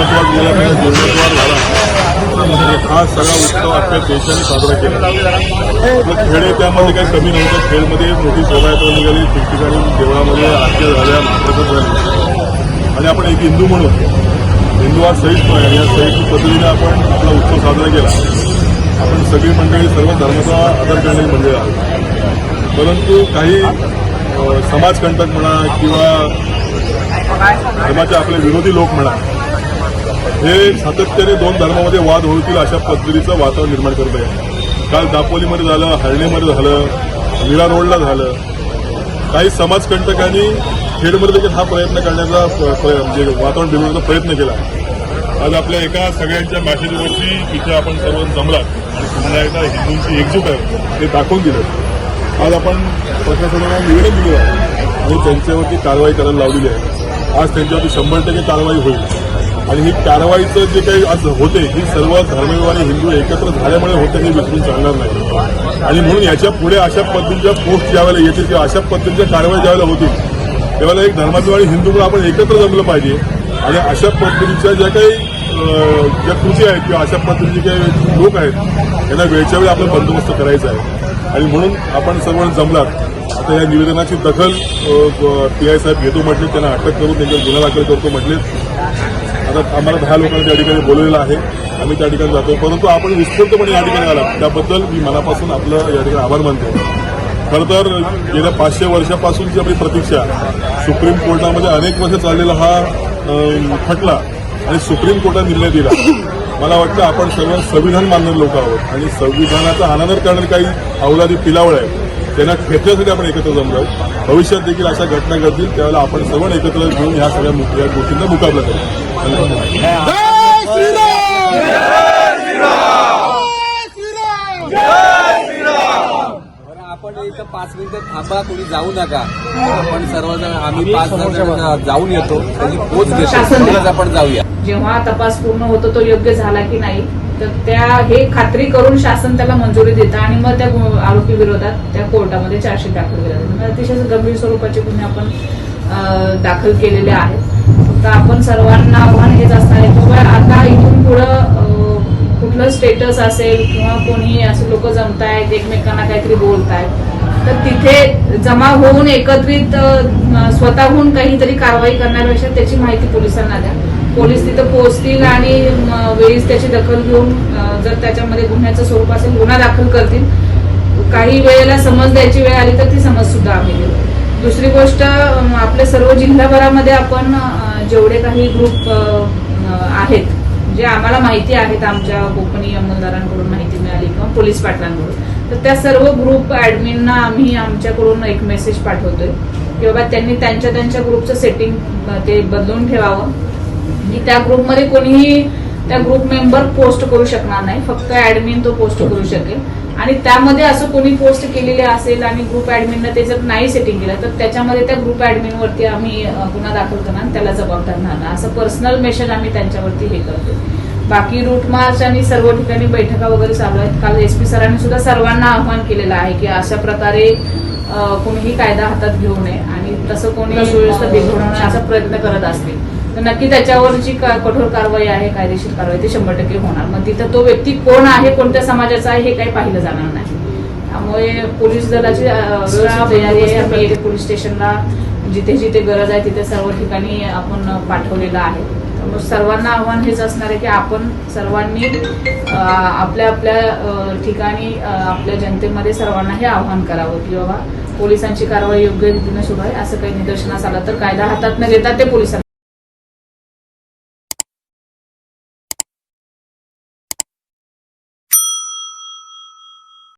जीर्णत्वार गेला त्याचा जीर्णत्वार झाला. हा सगळा उत्सव आपल्या देशाने साजरा केला. खेळ हे त्यामध्ये काही कमी नव्हतं. खेळमध्ये मोठी शोभायात्रा निघाली. ठिकठिकाणी देवळामध्ये आरत्या झाल्या महाप्रसाद झाले. आणि आपण एक हिंदू म्हणून हिंदू हा सहिष्णू आहे. या सहिष्णू पद्धतीने आपण आपला उत्सव साजरा केला. आपण सगळी मंडळी सर्व धर्माचा आदर करणारी मंडळी आहोत. परंतु काही समाजकंटक म्हणा किंवा धर्माचे आपले विरोधी लोक म्हणा हे सातत्याने दोन धर्मामध्ये वाद होतील अशा पद्धतीचं वातावरण निर्माण करत आहे. काल दापोलीमध्ये झालं हळणीमध्ये झालं मीरा रोडला झालं. काही समाजकंटकांनी खेडमध्ये देखील हा प्रयत्न करण्याचा प- प- म्हणजे वातावरण बिघडण्याचा प्रयत्न केला. आज आपल्या एका सगळ्यांच्या मॅसेजवरती तिथे आपण सर्व जमलात. आणि पुन्हा एकदा हिंदूंची एकजूट आहे ते दाखवून दिलं. आज आपण प्रशासनाला निवेदन दिलं आहे. आणि त्यांच्यावरती कारवाई करायला लावलेली आहे. आज त्यांच्यावरती शंभर टक्के कारवाई होईल. आणि ही कारवाईचं जे काही आज होते ही सर्व धर्मविवारी हिंदू एकत्र झाल्यामुळे होते हे विसरून चालणार नाही. आणि म्हणून याच्यापुढे अशा पद्धतीच्या पोस्ट ज्यावेळेला येतील किंवा अशा पद्धतीच्या कारवाई ज्यावेळेला होतील त्यावेळेला एक धर्माचं आणि हिंदू म्हणून आपण एकत्र जमलं पाहिजे. आणि अशा पद्धतीच्या ज्या काही ज्या कृती आहेत किंवा अशा पद्धतीचे काही लोक आहेत यांना वेळच्या वेळी आपला बंदोबस्त करायचा आहे. आणि म्हणून आपण सर्वजण जमलात. आता या निवेदनाची दखल पी आय साहेब घेतो म्हटले त्यांना अटक करून त्यांच्यावर गुन्हा दाखल करतो म्हटले. आता आम्हाला दहा लोकांना त्या ठिकाणी बोलवलेलं आहे. आम्ही त्या ठिकाणी जातो परंतु आपण विस्तृतपणे या ठिकाणी आला त्याबद्दल मी मनापासून आपलं या ठिकाणी आभार मानतो. खरं तर गेल्या पाचशे वर्षापासूनची आपली प्रतीक्षा सुप्रीम कोर्टामध्ये अनेक वर्ष चाललेला हा खटला आणि सुप्रीम कोर्टाने निर्णय दिला. मला वाटतं आपण सर्व संविधान मानणारे लोक आहोत. आणि संविधानाचा अनादर करणारे काही अवलादी पिलावळ आहे त्यांना खेचण्यासाठी आपण एकत्र जमलो भविष्यात देखील अशा घटना घडतील त्यावेळेला आपण सर्व एकत्र घेऊन ह्या सगळ्या गोष्टींचा मुकाबला करू. आपण इथं पाच मिनिटं थांबा कोणी जाऊ नका. आपण सर्वजण आम्ही पाच जण जाऊन येतो. त्याची पोच घेतो आपण जाऊया. जेव्हा तपास पूर्ण होतो तो योग्य झाला की नाही? तर त्या हे खात्री करून शासन त्याला मंजुरी देतं आणि मग त्या आरोपी विरोधात त्या कोर्टामध्ये चार्जशीट दाखल केला जातो. म्हणजे अतिशय गंभीर स्वरूपाचे गुन्हे आपण दाखल केलेले आहेत. फक्त आपण सर्वांना आव्हान हेच असणार आहे किंवा आता इथून पुढं कुठलं स्टेटस असेल किंवा कोणी असे लोक जमतायत एकमेकांना काहीतरी बोलतायत तर तिथे जमा होऊन एकत्रित स्वतःहून काहीतरी कारवाई करण्यापेक्षा त्याची माहिती पोलिसांना द्या. पोलीस तिथं पोहोचतील आणि वेळीच त्याची दखल घेऊन जर त्याच्यामध्ये गुन्ह्याचं स्वरूप असेल गुन्हा दाखल करतील. काही वेळेला समज द्यायची वेळ आली तर ती समज सुद्धा आम्ही देऊ. दुसरी गोष्ट आपल्या सर्व जिल्हाभरामध्ये आपण जेवढे काही ग्रुप आहेत जे आम्हाला माहिती आहेत आमच्या कोकणी अंमलदारांकडून माहिती मिळाली किंवा पोलीस पाटलांकडून तर त्या सर्व ग्रुप ऍडमिनना आम्ही आमच्याकडून एक मेसेज पाठवतोय की बाबा त्यांनी त्यांच्या त्यांच्या ग्रुपचं सेटिंग ते बदलून ठेवावं. आणि त्या ग्रुपमध्ये कोणीही त्या ग्रुप मेंबर पोस्ट करू शकणार नाही. फक्त ऍडमिन तो पोस्ट करू शकेल. आणि त्यामध्ये असं कोणी पोस्ट केलेले असेल आणि ग्रुप ऍडमिननं ते जर नाही सेटिंग केलं तर त्याच्यामध्ये त्या ग्रुप ऍडमिन वरती आम्ही गुन्हा दाखल करणार आणि त्याला जबाबदार राहणार असं पर्सनल मेसेज आम्ही त्यांच्यावरती हे करतो बाकी रूट मार्च आणि सर्व ठिकाणी बैठका वगैरे चालू आहेत. काल एस पी सरांनी सुद्धा सर्वांना आव्हान केलेलं आहे की अशा प्रकारे कोणीही कायदा हातात घेऊ नये. आणि तसं कोणी सुव्यवस्था बिघडवण्याचा प्रयत्न करत असतील. तर नक्की त्याच्यावर जी कठोर कारवाई आहे कायदेशीर कारवाई ती शंभर टक्के होणार. मग तिथं तो व्यक्ती कोण आहे कोणत्या समाजाचा आहे हे काही पाहिलं जाणार नाही. त्यामुळे पोलीस दलाची तयारी आहे आम्ही पोलीस स्टेशनला जिथे जिथे गरज आहे तिथे सर्व ठिकाणी आपण पाठवलेलं आहे. त्यामुळे सर्वांना आव्हान हेच असणार आहे की आपण सर्वांनी आपल्या आपल्या ठिकाणी आपल्या जनतेमध्ये सर्वांना हे आव्हान करावं की बाबा पोलिसांची कारवाई योग्य रीतीनं सुरू आहे असं काही निदर्शनास आलं तर कायदा हातात न घेता ते पोलिसांना